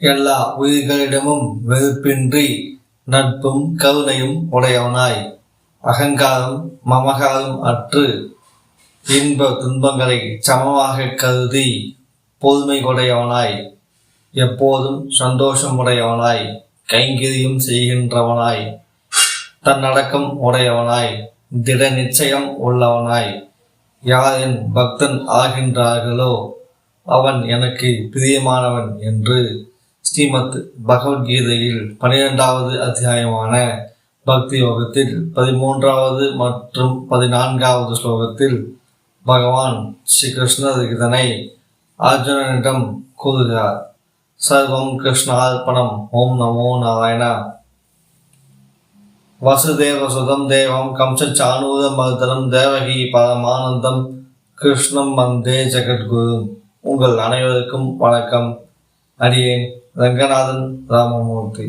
எல்லா உயிர்களிடமும் வெறுப்பின்றி நட்பும் கருணையும் உடையவனாய். அகங்காரம் மமகாரம் அற்று இன்ப துன்பங்களை சமமாக கருதி பொறுமை உடையவனாய். எப்போதும் சந்தோஷமுடையவனாய் கைங்கரியும் செய்கின்றவனாய் தன்னடக்கம் உடையவனாய் திட நிச்சயம் உள்ளவனாய். யாரின் பக்தன் ஆகின்றார்களோ அவன் எனக்கு பிரியமானவன் என்று ஸ்ரீமத் பகவத்கீதையில் பனிரெண்டாவது அத்தியாயமான பக்தி யோகத்தில் பதிமூன்றாவது மற்றும் பதினான்காவது ஸ்லோகத்தில் பகவான் ஸ்ரீ கிருஷ்ணர் இதனை அர்ஜுனனிடம் கூறுகிறார். சர்வம் கிருஷ்ணார்ப்பணம் ஓம் நமோ நாராயணா. வசுதேவசுதம் தேவம் கம்சச்சானூர மர்தனம் தேவகி பரமானந்தம். கிருஷ்ணம் வந்தே ஜெகத்குரு. உங்கள் அனைவருக்கும் வணக்கம். அடியேன். രംഗനാഥൻ രാമമൂർത്തി.